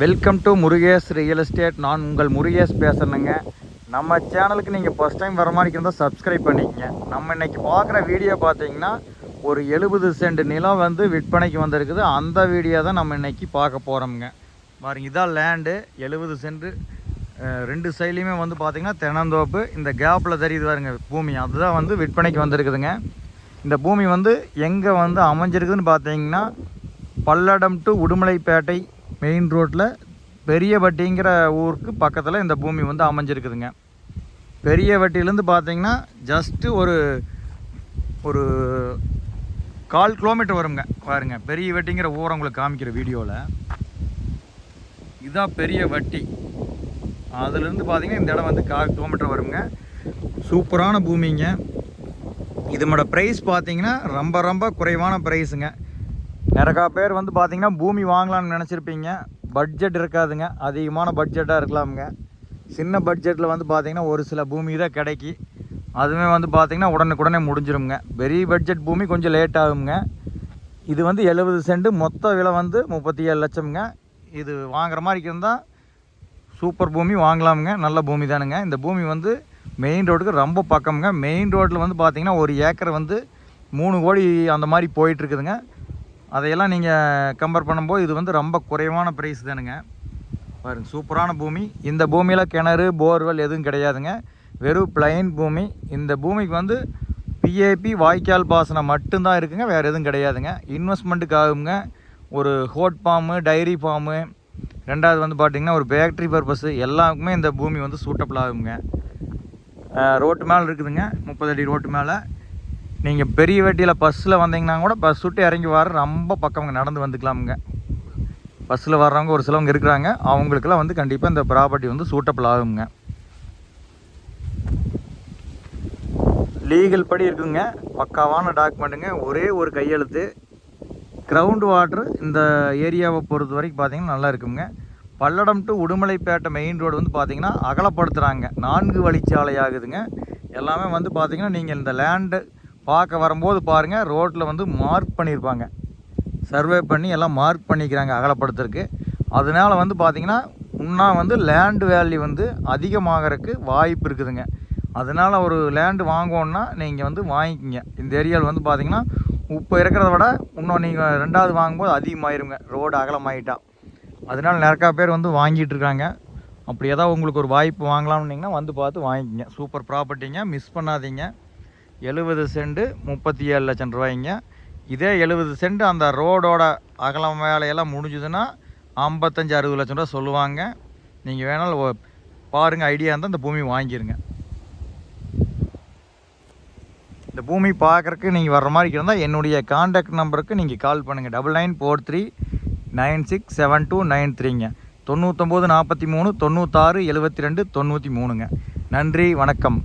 Welcome to Murugesh real estate நான் உங்கள் முருகேஷ் பேசுகிறேங்க நம்ம சேனலுக்கு நீங்கள் ஃபஸ்ட் டைம் வர மாதிரி இருந்தால் சப்ஸ்கிரைப் பண்ணிக்கங்க. நம்ம இன்னைக்கு பார்க்குற வீடியோ பார்த்தீங்கன்னா ஒரு எழுபது சென்ட் நிலம் வந்து விற்பனைக்கு வந்திருக்குது. அந்த வீடியோ தான் நம்ம இன்னைக்கு பார்க்க போகிறோம்ங்க பாருங்க இதான் லேண்டு எழுபது சென்ட். ரெண்டு சைட்லேயுமே வந்து பார்த்திங்கன்னா தென்னந்தோப்பு. இந்த கேப்பில் தெரியுது பாருங்க பூமி. அதுதான் வந்து விற்பனைக்கு வந்திருக்குதுங்க. இந்த பூமி வந்து எங்கே வந்து அமைஞ்சிருக்குதுன்னு பார்த்தீங்கன்னா பல்லடம் டு உடுமலைப்பேட்டை மெயின் ரோட்டில் பெரியவட்டிங்கிற ஊருக்கு பக்கத்தில் இந்த பூமி வந்து அமைஞ்சிருக்குதுங்க. பெரியவட்டியிலேருந்து பார்த்தீங்கன்னா ஜஸ்ட்டு ஒரு ஒரு கால் கிலோமீட்டர் வருங்க. பாருங்க பெரிய வட்டிங்கிற ஊரை உங்களுக்கு காமிக்கிற வீடியோவில் இதுதான் பெரிய வட்டி. அதுலேருந்து பார்த்தீங்கன்னா இந்த இடம் வந்து கால் கிலோமீட்டர் வருங்க. சூப்பரான பூமிங்க. இதனோட ப்ரைஸ் பார்த்தீங்கன்னா ரொம்ப ரொம்ப குறைவான ப்ரைஸுங்க நிறையா பேர் வந்து பார்த்திங்கன்னா பூமி வாங்கலாம்னு நினச்சிருப்பீங்க. பட்ஜெட் இருக்காதுங்க. அதிகமான பட்ஜெட்டாக இருக்கலாமுங்க. சின்ன பட்ஜெட்டில் வந்து பார்த்திங்கன்னா ஒரு சில பூமி தான் கிடைக்கி. அதுவுமே வந்து பார்த்திங்கன்னா உடனுக்குடனே முடிஞ்சிருங்க பெரிய பட்ஜெட் பூமி கொஞ்சம் லேட் ஆகுங்க இது வந்து எழுபது சென்ட் மொத்த விலை வந்து முப்பத்தி ஏழு லட்சம்ங்க. இது வாங்குற மாதிரி இருந்தால் சூப்பர் பூமி வாங்கலாமுங்க. நல்ல பூமி தானுங்க. இந்த பூமி வந்து மெயின் ரோடுக்கு ரொம்ப பக்கம்ங்க. மெயின் ரோட்டில் வந்து பார்த்திங்கன்னா ஒரு ஏக்கர் வந்து மூணு கோடி அந்த மாதிரி போயிட்டுருக்குதுங்க அதையெல்லாம் நீங்கள் கம்பேர் பண்ணும்போது இது வந்து ரொம்ப குறைவான ப்ரைஸ் தானுங்க. பாருங்கள் சூப்பரான பூமி. இந்த பூமியில் கிணறு போர்வெல் எதுவும் கிடையாதுங்க. வெறும் பிளைன் பூமி. இந்த பூமிக்கு வந்து பிஏபி வாய்க்கால் பாசனம் மட்டும்தான் இருக்குங்க வேறு எதுவும் கிடையாதுங்க. இன்வெஸ்ட்மெண்ட்டுக்கு ஆகுங்க ஒரு ஹோட் ஃபார்மு டைரி ஃபார்மு ரெண்டாவது வந்து பார்த்தீங்கன்னா ஒரு பேக்ட்ரி பர்பஸ்ஸு எல்லாருக்குமே இந்த பூமி வந்து சூட்டபிள் ஆகுங்க. ரோட்டு மேலே இருக்குதுங்க. முப்பது அடி ரோட்டு மேலே. நீங்கள் பெரிய வேட்டியில் பஸ்ஸில் வந்தீங்கன்னா கூட பஸ் விட்டு இறங்கி வர ரொம்ப பக்கம்ங்க நடந்து வந்துக்கலாமுங்க. பஸ்ஸில் வர்றவங்க ஒரு சிலவங்க இருக்கிறாங்க. அவங்களுக்கெல்லாம் வந்து கண்டிப்பாக இந்த ப்ராப்பர்ட்டி வந்து சூட்டபிள் ஆகுங்க. லீகல் படி இருக்குங்க. பக்காவான டாக்குமெண்ட்டுங்க ஒரே ஒரு கையெழுத்து. கிரவுண்ட் வாட்ரு இந்த ஏரியாவை பொறுத்த வரைக்கும் பார்த்தீங்கன்னா நல்லா இருக்குங்க. Palladam to Udumalaipettai main road வந்து பார்த்திங்கன்னா அகலப்படுத்துகிறாங்க நான்கு வழிச்சாலை ஆகுதுங்க எல்லாமே வந்து பார்த்தீங்கன்னா நீங்கள் இந்த லேண்டு பார்க்க வரும்போது பாருங்கள் ரோட்டில் வந்து மார்க் பண்ணியிருப்பாங்க சர்வே பண்ணி எல்லாம் மார்க் பண்ணிக்கிறாங்க அகலப்படுத்துறதுக்கு. அதனால வந்து பார்த்தீங்கன்னா இன்னும் வந்து லேண்டு வேல்யூ வந்து அதிகமாகறதுக்கு வாய்ப்பு இருக்குதுங்க. அதனால் ஒரு லேண்டு வாங்குவோன்னா நீங்கள் வந்து வாங்கிக்கிங்க. இந்த ஏரியாவில் வந்து பார்த்தீங்கன்னா இப்போ இருக்கிறத விட இன்னும் நீங்கள் ரெண்டாவது வாங்கும்போது அதிகமாயிருங்க. ரோடு அகலமாயிட்டா. அதனால நிறையா பேர் வந்து வாங்கிட்டு இருக்காங்க. அப்படி ஏதாவது உங்களுக்கு ஒரு வாய்ப்பு வாங்கலாம்னீங்கன்னா வந்து பார்த்து வாங்கிக்கிங்க. சூப்பர் ப்ராப்பர்ட்டிங்க மிஸ் பண்ணாதீங்க. எழுபது சென்டு முப்பத்தி ஏழு லட்சம் ரூபாய்ங்க. இதே எழுபது சென்ட் அந்த ரோடோட அகலம் வேலையெல்லாம் முடிஞ்சுதுன்னா ஐம்பத்தஞ்சு அறுபது லட்சம் ரூபா சொல்லுவாங்க. நீங்கள் வேணாலும் பாருங்கள் ஐடியா இருந்தால் இந்த பூமி வாங்கிடுங்க இந்த பூமி பார்க்குறக்கு நீங்கள் வர்ற மாதிரி இருந்தால் என்னுடைய காண்டாக்ட் நம்பருக்கு நீங்கள் கால் பண்ணுங்கள் double nine four three nine six seven two nine த்ரீங்க தொண்ணூற்றொம்பது நாற்பத்தி மூணு தொண்ணூத்தாறு எழுபத்தி ரெண்டு தொண்ணூற்றி மூணுங்க. நன்றி வணக்கம்.